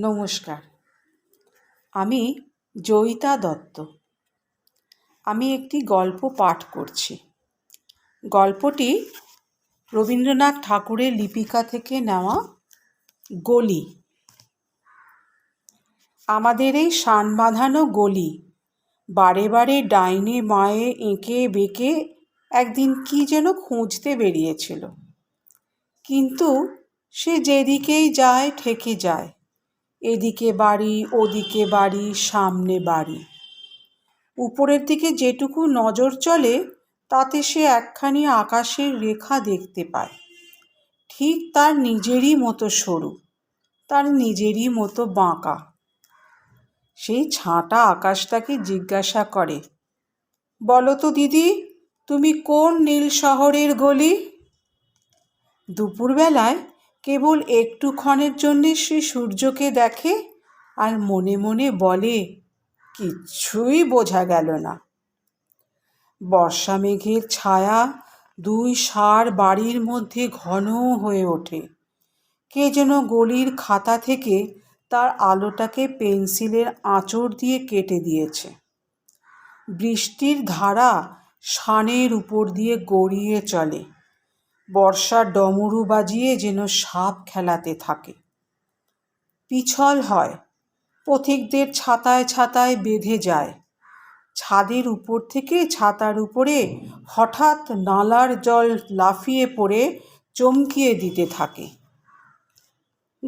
নমস্কার। আমি জয়িতা দত্ত। আমি একটি গল্প পাঠ করছি। গল্পটি রবীন্দ্রনাথ ঠাকুরের লিপিকা থেকে নেওয়া গলি। আমাদের এই সান বাঁধানো গলি বারে বারে ডাইনে মায়ে এঁকে বেঁকে একদিন কি যেন খুঁজতে বেরিয়েছিল। কিন্তু সে যেদিকেই যায়, ঠেকে যায়। এদিকে বাড়ি, ওদিকে বাড়ি, সামনে বাড়ি। উপরের দিকে যেটুকু নজর চলে, তাতে সে একখানি আকাশের রেখা দেখতে পায়। ঠিক তার নিজেরই মতো সরু, তার নিজেরই মতো বাঁকা। সেই ছাঁটা আকাশটাকে জিজ্ঞাসা করে, বলো তো দিদি, তুমি কোন নীল শহরের গলি? দুপুরবেলায় কেবল একটুক্ষণের জন্যে সে সূর্যকে দেখে আর মনে মনে বলে, কিচ্ছুই বোঝা গেল না। বর্ষা মেঘের ছায়া দুই সার বাড়ির মধ্যে ঘন হয়ে ওঠে। কে যেন গলির খাতা থেকে তার আলোটাকে পেন্সিলের আঁচড় দিয়ে কেটে দিয়েছে। বৃষ্টির ধারা শানের উপর দিয়ে গড়িয়ে চলে। বর্ষার ডমরু বাজিয়ে যেন সাপ খেলাতে থাকে। পিছল হয়, পথিকদের ছাতায় ছাতায় বেঁধে যায়। ছাদের উপর থেকে ছাতার উপরে হঠাৎ নালার জল লাফিয়ে পড়ে চমকিয়ে দিতে থাকে।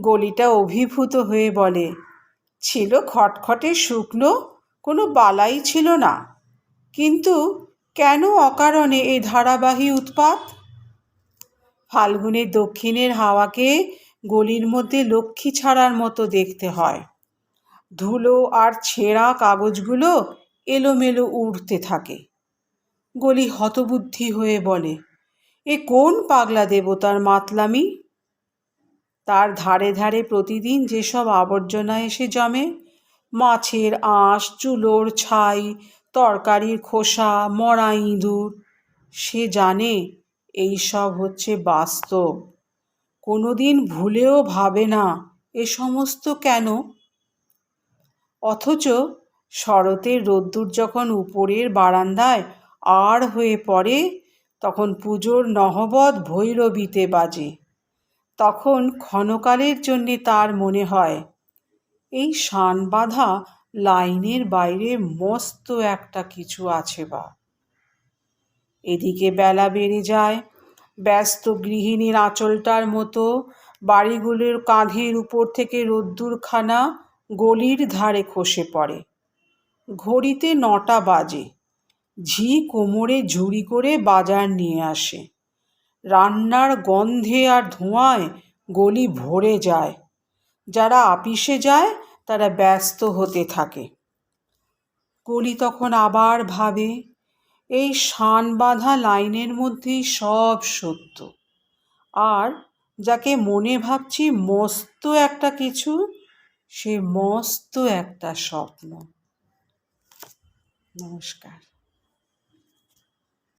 গলিটা অভিভূত হয়ে বলে, ছিল খটখটে শুকনো, কোনো বালাই ছিল না। কিন্তু কেন অকারণে এই ধারাবাহী উৎপাত? ফাল্গুনের দক্ষিণের হাওয়াকে গলির মধ্যে লক্ষ্মী ছাড়ার মতো দেখতে হয়। ধুলো আর ছেঁড়া কাগজগুলো এলোমেলো উড়তে থাকে। গলি হতবুদ্ধি হয়ে বলে, এ কোন পাগলা দেবতার মাতলামি? তার ধারে ধারে প্রতিদিন যেসব আবর্জনা এসে জমে, মাছের আঁশ, চুলোর ছাই, তরকারির খোসা, মরা ইঁদুর, সে জানে এই সব হচ্ছে বাস্তব। কোনো দিন ভুলেও ভাবে না এ সমস্ত কেন? অথচ শরতের রোদ্দুর যখন উপরের বারান্দায় আর হয়ে পড়ে, তখন পুজোর নহবত ভৈরবীতে বাজে। তখন ক্ষণকালের জন্যে তার মনে হয়, এই শান বাঁধা লাইনের বাইরে মস্ত একটা কিছু আছে বা। এদিকে বেলা বেড়ে যায়। ব্যস্ত গৃহিণীর আঁচলটার মতো বাড়িগুলোর কাঁধের উপর থেকে রোদ্দুরখানা গলির ধারে খসে পড়ে। ঘড়িতে নটা বাজে। ঝি কোমরে ঝুড়ি করে বাজার নিয়ে আসে। রান্নার গন্ধে আর ধোঁয়ায় গলি ভরে যায়। যারা আপিসে যায়, তারা ব্যস্ত হতে থাকে। গলি তখন আবার ভাবে এই শান বাঁধা লাইনের মধ্যেই সব সত্য। আর যাকে মনে ভাবছি মস্ত একটা কিছু, সে মস্ত একটা স্বপ্ন। নমস্কার।